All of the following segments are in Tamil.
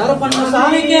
సర్పన్న స్వామికి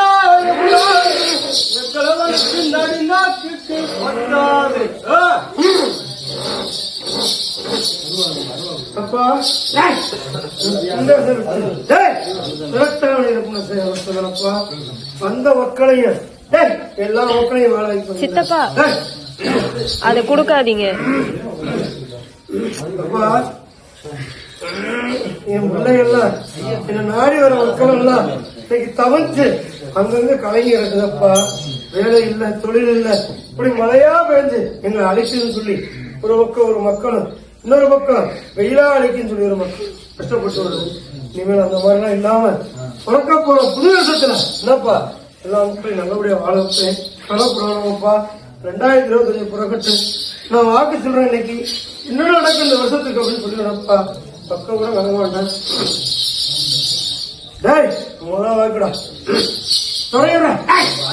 அப்பா. இந்த இருப்புன செய்யறப்பா வந்த எல்லா வாழ வைக்கணும் சித்தப்பா. அதை கொடுக்காதீங்க. அப்பா. என் பிள்ளைகள்லாம் என்ன நாடி வர மக்கள் எல்லாம் இன்னைக்கு தவஞ்சு அங்கங்க கலங்கி இருக்குதப்பா வேலை இல்ல தொழில் இல்ல. இப்படி மழையா பெய்ஞ்சு எங்களை அழைக்குதுன்னு சொல்லி ஒரு பக்கம் ஒரு மக்களும் இன்னொரு பக்கம் வெயிலா அழைக்குன்னு சொல்லி ஒரு மக்கள் கஷ்டப்பட்டு வருது இனிமேல் அந்த மாதிரி எல்லாம் இல்லாம பிறக்க போற புது வருஷத்துல என்னப்பா? எல்லா மக்களையும் நல்லபடியா வாழ வைப்பேன் கலப்புறானப்பா ரெண்டாயிரத்தி இருபத்தஞ்சு புறக்கட்டு நான் வாக்கு சொல்றேன் இன்னைக்கு. இன்னும் நடக்கும் இந்த வருஷத்துக்கு அப்படின்னு சொல்லி நடப்பா பக்கம் கூட வர மாட்டேன். டேய் முதல் வாக்குடா. துறையுறா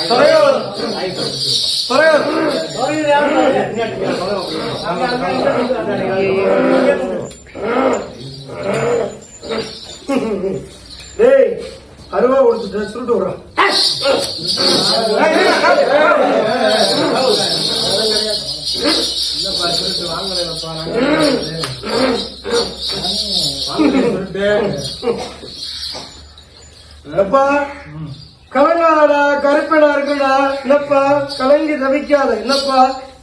துறையோர் துறையோர் டேய் அருவா கொடுத்துட்டு சுருட்டு விடுறான் என்னப்பா கலங்காதடா கருப்படா இருக்குடா என்னப்பா? கலங்கி தவிக்காத என்னப்பா?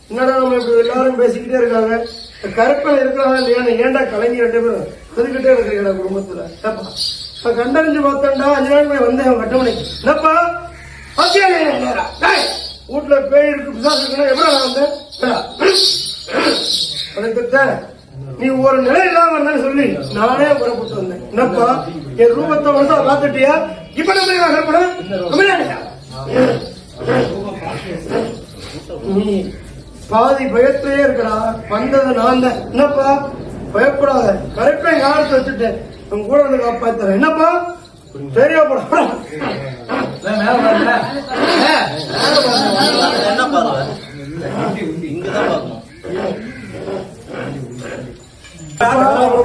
என்னடா நம்ம இப்படி எல்லாரும் பேசிக்கிட்டே இருக்காங்க? இந்த கருப்பன் இருக்கிறாங்க இல்லையா? ஏன்டா கலங்கி ரெண்டு பேரும் அதுக்கிட்டே இருக்கிறீங்கடா குடும்பத்துல? என்னப்பா? இப்ப கண்டறிஞ்சு பார்த்தேன்டா அஞ்சு நாள் போய் வந்தேன் அவன் கட்டமணிக்கு என்னப்பா? வீட்டுல பேய் இருக்கு பிசாசு இருக்குன்னா நான் வந்தேன் ஏடா? நீ ஒரு நிலை இல்லாம இருந்தா சொல்லி. நானே புறப்பட்டு வந்தேன். என்னப்பா? என் ரூபத்தை வந்து பார்த்துட்டியா? இப்ப நம்ம கற்படம் நீ பாதி பயத்திலே இருக்கடா வந்தது நான் தான். என்னப்பா? பயப்படாத. கருப்பை காலத்தை வச்சுட்டேன் உன் கூட வந்து காப்பாத்துறேன் என்னப்பா? இங்கதான் பார்க்கணும்.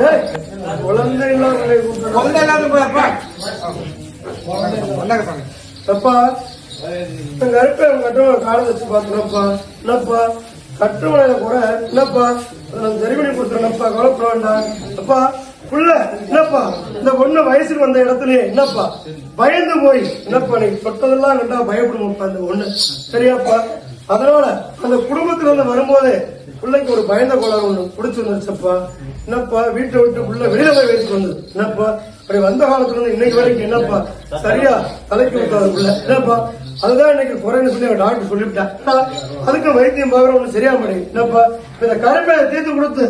டேய், குழந்தை இல்லாத அப்பா இந்த கருப்பை உங்க காலம் வச்சு பாத்துனப்பா என்னப்பா? கட்டுமலையில கூட என்னப்பா? நான் சரி பண்ணி கொடுத்துருனப்பா கவலைப்பட வேண்டாம். அப்பா புள்ள என்னப்பா? இந்த பொண்ணு வயசுக்கு வந்த இடத்துல என்னப்பா? பயந்து போய் என்னப்பா நீ தொட்டதெல்லாம் கண்டா பயப்படுவோம்ப்பா இந்த பொண்ணு. சரியாப்பா? அதனால அந்த குடும்பத்துல இருந்து வரும்போது பிள்ளைக்கு ஒரு பயந்த குளம் ஒண்ணு பிடிச்சிருந்துச்சப்பா. என்னப்பா? வீட்டை விட்டு புள்ள வெளியில போய் வயசுக்கு வந்தது. என்னப்பா? அப்படி வந்த காலத்துல இருந்து இன்னைக்கு வரைக்கும் என்னப்பா? சரியா? தலைக்கு விட்டாது என்னப்பா? அதுதான் இன்னைக்கு குறைன்னு சொல்லி டாக்டர் சொல்லிவிட்டான் அதுக்கு வைத்தியம் பாக்குற ஒண்ணு சரியா மாட்டேங்குது. என்னப்பா? இந்த கருப்பையை தீர்த்து கொடுத்து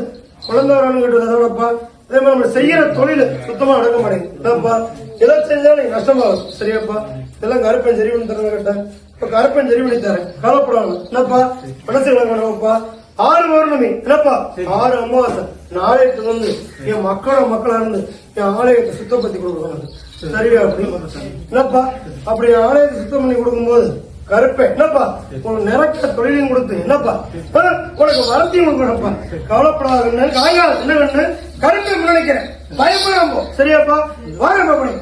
குழந்தை வரணும் கேட்டது அதோடப்பா அதே மாதிரி நம்ம செய்யற தொழில் சுத்தமா நடக்க மாட்டேங்குது. என்னப்பா? எதை செஞ்சாலும் எனக்கு நஷ்டமாகும். சரியாப்பா? இதெல்லாம் கருப்பன் சரி பண்ணி தரேன் கேட்டேன். இப்ப கருப்பன் சரி பண்ணி தரேன். கவலைப்படாமல் என்னப்பா? மனசு வேணும்ப்பா ஆறு பௌர்ணமி என்னப்பா ஆறு அமாவாசை நாளைக்கு வந்து என் மக்களோட மக்களா இருந்து என் ஆலயத்தை சுத்தப்படுத்தி கொடுக்கணும் சரியா அப்படி என்னப்பா அப்படி ஆலயத்தை சுத்தம் பண்ணி கொடுக்கும்போது கருப்பை என்னப்பா உனக்கு நிறக்க தொழிலையும் கொடுத்து என்னப்பா உனக்கு வரத்தையும் கொடுக்கணும்ப்பா கவலைப்படாத கண்ணு காய்கால என்ன கருப்பை நினைக்கிறேன் பயப்படாம சரியாப்பா வாங்க பண்ணி